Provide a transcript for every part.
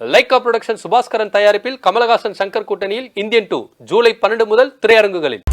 Lyca production Subaskaran தயாரிப்பில் கமலஹாசன் சங்கர் கூட்டணியில் Indian two July பன்னெண்டு முதல் திரையரங்குகளில்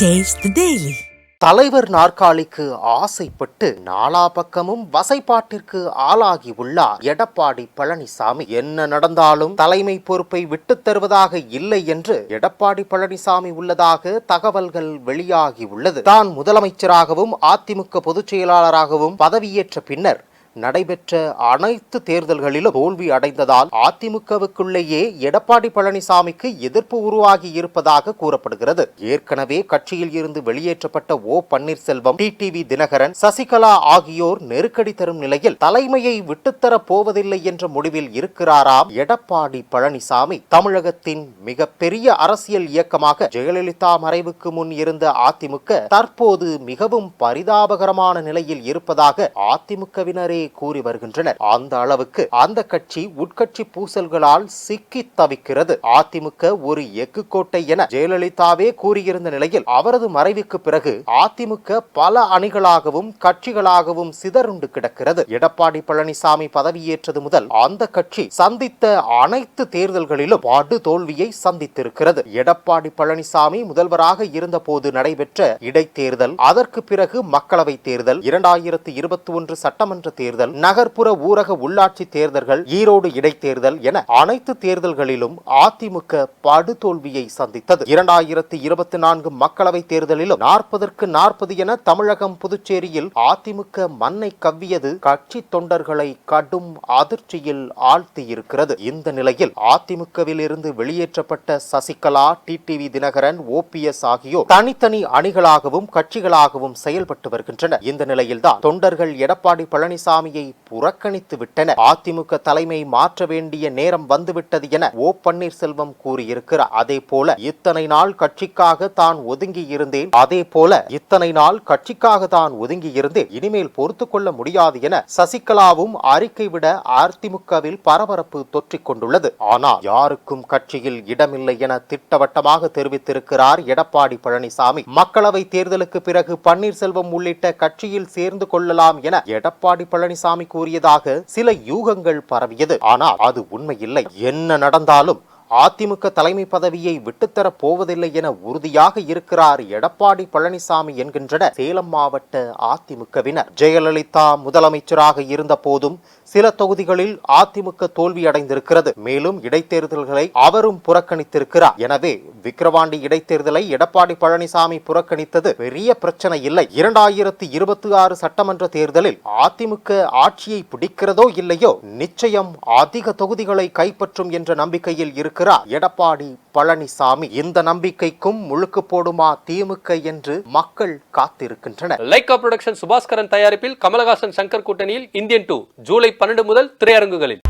Taste the Daily. தலைவர் நாற்காலிக்கு ஆசைப்பட்டு நாலா பக்கமும் வசைப்பாட்டிற்கு ஆளாகி உள்ளார். எடப்பாடி பழனிசாமி என்ன நடந்தாலும் தலைமை பொறுப்பை விட்டுத் தருவதாக இல்லை என்று எடப்பாடி பழனிசாமி உள்ளதாக தகவல்கள் வெளியாகி உள்ளது. தான் முதலமைச்சராகவும் அதிமுக பொதுச் செயலாளராகவும் பதவியேற்ற பின்னர் நடைபெற்ற அனைத்து தேர்தல்களிலும் தோல்வி அடைந்ததால் அதிமுகவுக்குள்ளேயே எடப்பாடி பழனிசாமிக்கு எதிர்ப்பு உருவாகி இருப்பதாக கூறப்படுகிறது. ஏற்கனவே கட்சியில் இருந்து வெளியேற்றப்பட்ட ஓ பன்னீர்செல்வம் டிடிவி தினகரன் சசிகலா ஆகியோர் நெருக்கடி தரும் நிலையில் தலைமையை விட்டுத்தரப் போவதில்லை என்ற முடிவில் இருக்கிறாராம் எடப்பாடி பழனிசாமி. தமிழகத்தின் மிகப்பெரிய அரசியல் இயக்கமாக ஜெயலலிதா மறைவுக்கு முன் இருந்த அதிமுக தற்போது மிகவும் பரிதாபகரமான நிலையில் இருப்பதாக அதிமுகவினரே கூறி வருகின்றனர். அந்த அளவுக்கு அந்த கட்சி உட்கட்சி பூசல்களால் சிக்கி தவிக்கிறது. அதிமுக ஒரு எஃகு கோட்டை என ஜெயலலிதாவே கூறியிருந்த நிலையில் அவரது மறைவுக்கு பிறகு அதிமுக பல அணிகளாகவும் கட்சிகளாகவும் சிதறுண்டு கிடக்கிறது. எடப்பாடி பழனிசாமி பதவியேற்றது முதல் அந்த கட்சி சந்தித்த அனைத்து தேர்தல்களிலும் படு தோல்வியை சந்தித்திருக்கிறது. எடப்பாடி பழனிசாமி முதல்வராக இருந்தபோது நடைபெற்ற இடைத்தேர்தல் அதற்கு பிறகு மக்களவை தேர்தல் இரண்டாயிரத்து இருபத்தி ஒன்று சட்டமன்ற தேர்தல் நகர்ப்புற ஊரக உள்ளாட்சி தேர்தல்கள் ஈரோடு இடைத்தேர்தல் என அனைத்து தேர்தல்களிலும் அதிமுக படுதோல்வியை சந்தித்தது. இரண்டாயிரத்தி இருபத்தி நான்கு மக்களவை தேர்தலிலும் நாற்பதற்கு நாற்பது என தமிழகம் புதுச்சேரியில் அதிமுக மண்ணை கவ்வியது கட்சி தொண்டர்களை கடும் அதிர்ச்சியில் ஆழ்த்தியிருக்கிறது. இந்த நிலையில் அதிமுகவில் இருந்து வெளியேற்றப்பட்ட சசிகலா டிடிவி தினகரன் ஓபிஎஸ் ஆகியோர் தனித்தனி அணிகளாகவும் கட்சிகளாகவும் செயல்பட்டு வருகின்றனர். இந்த நிலையில்தான் தொண்டர்கள் எடப்பாடி பழனிசாமி பழனிசாமியை புறக்கணித்து விட்டன. அதிமுக தலைமை மாற்ற வேண்டிய நேரம் வந்துவிட்டது என ஓ பன்னீர்செல்வம் கூறியிருக்கிறார். அதே போல இத்தனை நாள் கட்சிக்காக தான் ஒதுங்கி இருந்தேன் அதே போல இத்தனை நாள் கட்சிக்காக தான் ஒதுங்கி இருந்தேன் இனிமேல் பொறுத்து கொள்ள முடியாது என சசிகலாவும் அறிக்கை விட அதிமுகவில் பரபரப்பு தொற்றிக் கொண்டுள்ளது. ஆனால் யாருக்கும் கட்சியில் இடமில்லை என திட்டவட்டமாக தெரிவித்திருக்கிறார் எடப்பாடி பழனிசாமி. மக்களவை தேர்தலுக்கு பிறகு பன்னீர்செல்வம் உள்ளிட்ட கட்சியில் சேர்ந்து கொள்ளலாம் என எடப்பாடி பழனிசாமி கூறியதாக சில யூகங்கள் பரவியது. ஆனால் அது உண்மையில்லை. என்ன நடந்தாலும் அதிமுக தலைமை பதவியை விட்டுத்தரப் போவதில்லை என உறுதியாக இருக்கிறார் எடப்பாடி பழனிசாமி என்கின்றனர் சேலம் மாவட்ட அதிமுகவினர். ஜெயலலிதா முதலமைச்சராக இருந்த போதும் சில தொகுதிகளில் அதிமுக தோல்வியடைந்திருக்கிறது மேலும் இடைத்தேர்தல்களை அவரும் புறக்கணித்திருக்கிறார். எனவே விக்கிரவாண்டி இடைத்தேர்தலை எடப்பாடி பழனிசாமி புறக்கணித்தது பெரிய பிரச்சனை இல்லை. இரண்டாயிரத்தி இருபத்தி ஆறு சட்டமன்ற தேர்தலில் அதிமுக ஆட்சியை பிடிக்கிறதோ இல்லையோ நிச்சயம் அதிக தொகுதிகளை கைப்பற்றும் என்ற நம்பிக்கையில் இருக்கிறார் எடப்பாடி பழனிசாமி இந்த நம்பிக்கைக்கும் முழுக்கு போடுமா திமுக என்று மக்கள் காத்திருக்கின்றனர் லைகா புரொடக்ஷன் சுபாஸ்கரன் தயாரிப்பில் கமலஹாசன் சங்கர் கூட்டணியில் இந்தியன் டூ ஜூலை பன்னெண்டு முதல் திரையரங்குகளில்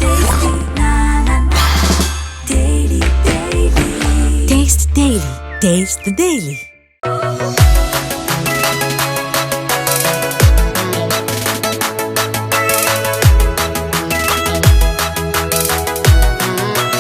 Taste Daily. Taste the Daily.